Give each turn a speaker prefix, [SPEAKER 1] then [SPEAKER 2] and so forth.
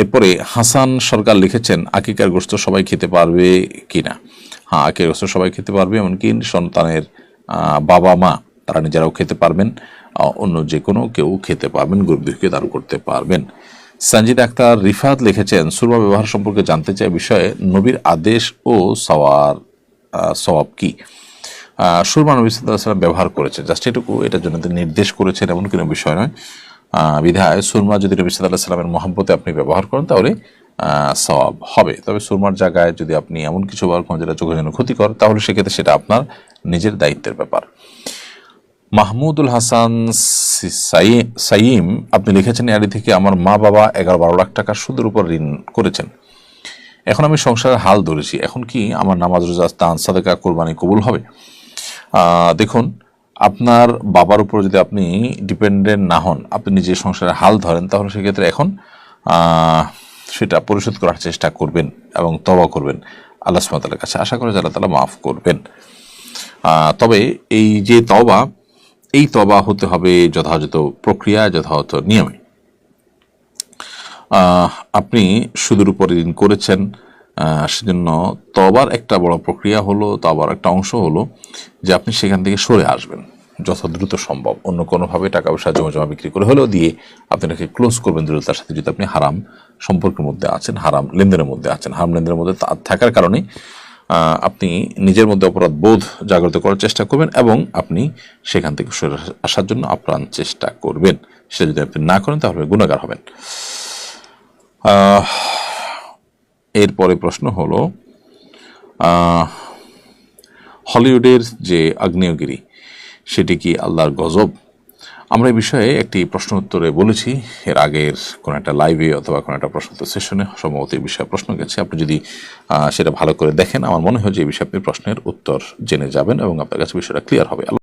[SPEAKER 1] এরপরে হাসান সরকার লিখেছেন, আকিকার গোস্ত সবাই খেতে পারবে কিনা? হ্যাঁ আকিকার গোস্ত সবাই খেতে পারবে, এমনকি সন্তানের বাবা মা, তারা নিজেরাও খেতে পারবেন অন্য যে কোনো কেউ খেতে পারবেন গরিব দুঃখীকে দান করতে পারবেন। সঞ্জিদ আক্তার রিফাত লিখেছেন, সুরমা ব্যবহার সম্পর্কে জানতে চাই বিষয়ে নবীর আদেশ ও সওয়ার সওয়াব কি? সুরমা নবী সাল্লাম ব্যবহার করেছে জাস্ট এটুকু, এটার জন্য নির্দেশ করেছেন, এমন কোনো বিষয় নয়। বিধায় সুরমা যদি নবী সাল্লাহ সাল্লামের মহাব্বতে আপনি ব্যবহার করেন, তাহলে সওয়াব হবে। তবে সুরমার জায়গায় যদি আপনি এমন কিছু ব্যবহার করেন যেটা চোখের জন্য ক্ষতিকর, তাহলে সেক্ষেত্রে সেটা আপনার নিজের দায়িত্বের ব্যাপার। মাহমুদুল হাসান সাইম, আপনি লিখেছেন এআরি থেকে আমার মা বাবা এগারো বারো লাখ টাকা সুদের উপর ঋণ করেছেন। এখন আমি সংসারের হাল ধরেছি। এখন কি আমার নামাজ, রোজা, দান, সাদেকা, কোরবানি কবুল হবে? দেখুন আপনার বাবার উপর যদি আপনি ডিপেন্ডেন্ট না হন, আপনি নিজে সংসারে হাল ধরেন, তাহলে সেক্ষেত্রে এখন সেটা পরিশোধ করার চেষ্টা করবেন এবং তবা করবেন আল্লাহ সুমতালের কাছে। আশা করে যারা তারা মাফ করবেন। তবে এই যে তবা এই তবা হতে হবে যথাযথ প্রক্রিয়া, যথাযথ নিয়মে। আপনি সুদের উপর ঋণ করেছেন সেজন্য তবার একটা বড় প্রক্রিয়া হলো তবার একটা অংশ হলো যে আপনি সেখান থেকে সরে আসবেন। যত দ্রুত সম্ভব। অন্য কোনোভাবে টাকা পয়সা জমা জমা বিক্রি করে হলেও দিয়ে আপনি এটাকে ক্লোজ করবেন দ্রুততার সাথে যদি আপনি হারাম সম্পর্কের মধ্যে আছেন, হারাম লেনদেনের মধ্যে আছেন। হারাম লেনদেনের মধ্যে থাকার কারণে আপনি নিজের মধ্যে অপরাধ বোধ জাগ্রত করার চেষ্টা করবেন এবং আপনি সেখান থেকে সরে আসার জন্য আপ্রাণ চেষ্টা করবেন। সেটা যদি আপনি না করেন, তাহলে গুণাগার হবেন। এরপরে প্রশ্ন হলো হলিউডের যে আগ্নেয়গিরি সেটি কি আল্লাহর গজব? আমরা এই বিষয়ে একটি প্রশ্ন উত্তরে বলেছি। এর আগের কোনো একটা লাইভে অথবা কোনো একটা প্রশ্ন উত্তর সেশনে সম্ভবত এই বিষয়ে প্রশ্ন গেছে। আপনি যদি সেটা ভালো করে দেখেন, আমার মনে হয় যে এই বিষয়ে আপনি প্রশ্নের উত্তর জেনে যাবেন এবং আপনার কাছে বিষয়টা ক্লিয়ার হবে।